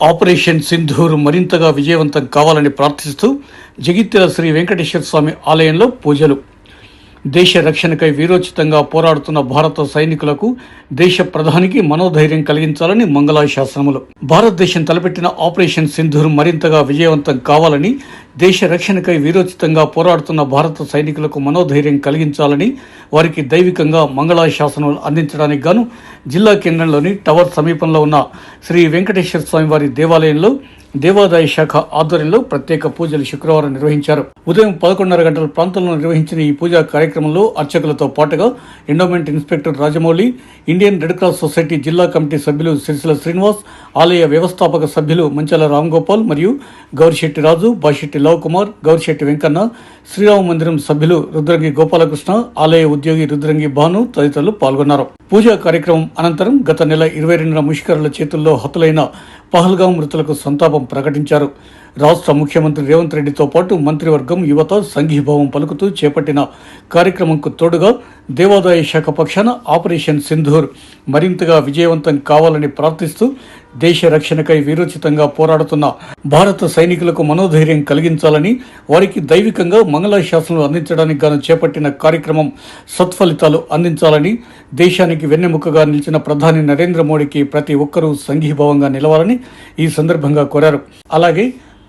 Operation Sindoor మరింతగా విజయవంతం కావాలని ప్రార్థిస్తూ జగిత్యాల శ్రీ వెంకటేశ్వర స్వామి ఆలయంలో పూజలు దేశ రక్షణకై వీరోచితంగా పోరాడుతున్న భారత సైనికులకు దేశ ప్రధానికి మనోధైర్యం కలిగించాలని మంగళాశాసనములు. భారతదేశం తలపెట్టిన ఆపరేషన్ సింధూర్ మరింతగా విజయవంతం కావాలని దేశ రక్షణకై వీరోచితంగా పోరాడుతున్న భారత సైనికులకు మనోధైర్యం కలిగించాలని వారికి దైవికంగా మంగళాశాసనములు అందించడానికి గాను జిల్లా కేంద్రంలోని టవర్ సమీపంలో ఉన్న శ్రీ వెంకటేశ్వర స్వామి వారి దేవాలయంలో దేవాదాయ శాఖ ఆధ్వర్యంలో ప్రత్యేక పూజలు శుక్రవారం నిర్వహించారు. ఉదయం పదకొండున్నర గంటల ప్రాంతంలో నిర్వహించిన ఈ పూజా కార్యక్రమంలో అర్చకులతో పాటుగా endowment inspector Rajamouli Indian red cross society జిల్లా కమిటీ సభ్యులు సిరిసిల శ్రీనివాస్ ఆలయ వ్యవస్థాపక సభ్యులు మంచాల రామ్గోపాల్ మరియు గౌరిశెట్టి రాజు బాషెట్టి లవ్ కుమార్ గౌరిశెట్టి వెంకన్న శ్రీరామ మందిరం సభ్యులు రుద్రంగి గోపాలకృష్ణ ఆలయ ఉద్యోగి రుద్రంగి భాను తదితరులు పాల్గొన్నారు. పూజా కార్యక్రమం అనంతరం గత నెల ఇరవై రెండున ముష్కరుల చేతుల్లో హతులైన పహల్గాం మృతులకు సంతాపం ప్రకటించారు. రాష్ట్ర ముఖ్యమంత్రి రేవంత్ రెడ్డితో పాటు మంత్రివర్గం యువత సంఘీభావం పలుకుతూ చేపట్టిన కార్యక్రమంకు తోడుగా దేవాదాయ శాఖ పక్షాన ఆపరేషన్ సింధూర్ మరింతగా విజయవంతం కావాలని ప్రార్థిస్తూ దేశ రక్షణకై వీరోచితంగా పోరాడుతున్న భారత సైనికులకు మనోధైర్యం కలిగించాలని వారికి దైవికంగా మంగళాశాసనం అందించడానికి గాను చేపట్టిన కార్యక్రమం సత్ఫలితాలు అందించాలని దేశానికి వెన్నెముకగా నిలిచిన ప్రధాని నరేంద్ర మోడీకి ప్రతి ఒక్కరూ సంఘీభావంగా నిలవాలని ఈ సందర్భంగా కోరారు. అలాగే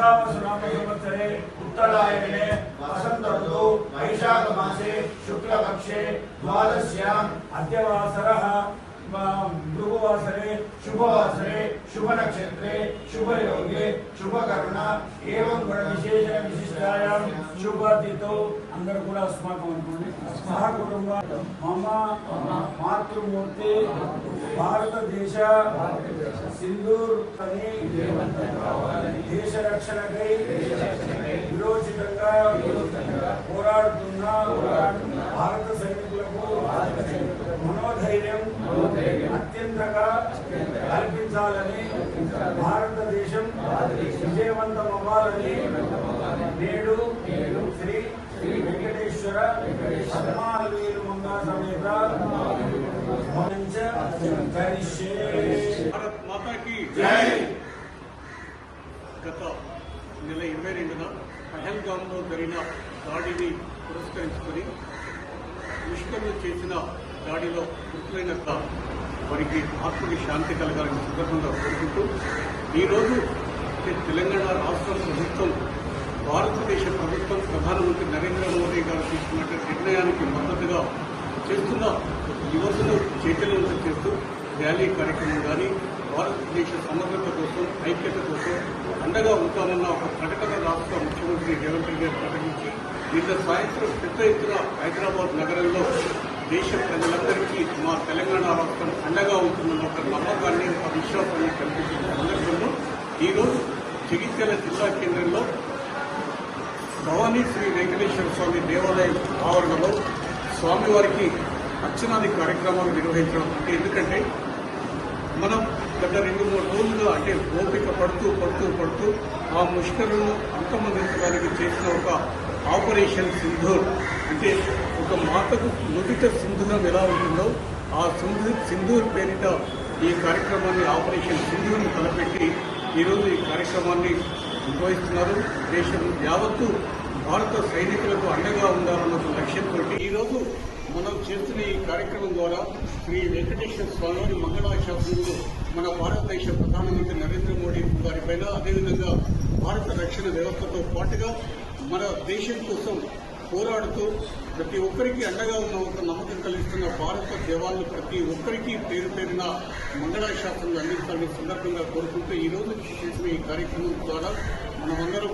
विश्वावसुनाम संवत्सरे उत्तरायणे वसंत ऋतु वैशाख मासे शुक्ल पक्षे द्वादश्याम् अद्य वासरः भृगुवासरे शुभवासरे शुभ नक्षत्रे शुभ योगे शुभ कर्ण एवं गुण विशेषण विशिष्टायां शुभ तिथौ అందరూ కూడా అస్మాకం అనుకోండి సహ కుటుంబ మమ మాతృమూర్తి భారతదేశ సింధూర్ అని దేశ రక్షణకై విరోచితంగా అత్యంతగా కల్పించాలని భారతదేశం విజయవంతం అవ్వాలని నేడు శ్రీ శ్రీ వెంకటేశ్వర పద్మాలవేలు మంగా సమేత భారత్ మాతాకి గత నెల ఇరవై రెండున పహల్గామ్లో జరిగిన దాడిని పురస్కరించుకొని ముష్కర్లు చేసిన దాడిలో మృతులైన వారికి ఆత్మకి శాంతి కలగాలని సందర్భంగా కోరుకుంటూ ఈరోజు తెలంగాణ రాష్ట్ర ప్రభుత్వం భారతదేశ ప్రభుత్వం ప్రధానమంత్రి నరేంద్ర మోదీ గారు తీసుకున్నటువంటి నిర్ణయానికి మద్దతుగా చేస్తున్న యువతను చైతన్యవంతం చేస్తూ ర్యాలీ కార్యక్రమం కానీ భారతదేశ సమగ్రత కోసం ఐక్యత కోసం అండగా ఉంటామన్న ఒక ప్రకటన రాష్ట్ర ముఖ్యమంత్రి రేవంత్ రెడ్డి గారు ప్రకటించి నిన్న సాయంత్రం పెద్ద ఎత్తున హైదరాబాద్ నగరంలో దేశ ప్రజలకు మా తెలంగాణ రాష్ట్రం అండగా ఉంటుందన్న ఒక నమ్మకాన్ని ఒక విశ్వాసాన్ని కల్పించిన సందర్భంలో ఈరోజు జగిత్యాల జిల్లా కేంద్రంలో భవానీ శ్రీ వెంకటేశ్వర స్వామి దేవాలయం ఆవరణలో స్వామివారికి అర్చనాది కార్యక్రమాలు నిర్వహించడం అంటే ఎందుకంటే మనం గత రెండు మూడు రోజులుగా అంటే ఓపిక పడుతూ పడుతూ పడుతూ ఆ ముష్కరులను అంతమందించడానికి చేసిన ఒక ఆపరేషన్ సింధూర్. అంటే ఒక మాతకు నుదుట సింధూరం ఎలా ఉంటుందో ఆ సింధూర్ సింధూర్ పేరిట ఈ కార్యక్రమాన్ని ఆపరేషన్ సింధూర్ని తలపెట్టి ఈరోజు ఈ కార్యక్రమాన్ని నిర్వహిస్తున్నారు. దేశం యావత్తు భారత సైనికులకు అండగా ఉండాలన్న లక్ష్యంతో ఈరోజు మనం చేస్తున్న ఈ కార్యక్రమం ద్వారా శ్రీ వెంకటేశ్వర స్వామి మంగళాశాసనంలో మన భారతదేశ ప్రధానమంత్రి నరేంద్ర మోడీ గారిపైన అదేవిధంగా భారత రక్షణ వ్యవస్థతో పాటుగా మన దేశం కోసం పోరాడుతూ ప్రతి ఒక్కరికి అండగా ఉన్న ఒక నమ్మకం కలిగిస్తున్న భారత దేవాలను ప్రతి ఒక్కరికి పేరు పేరున మంగళాశాసనం అందించాలని సందర్భంగా కోరుకుంటూ ఈ రోజు చేసిన ఈ కార్యక్రమం ద్వారా మనమందరం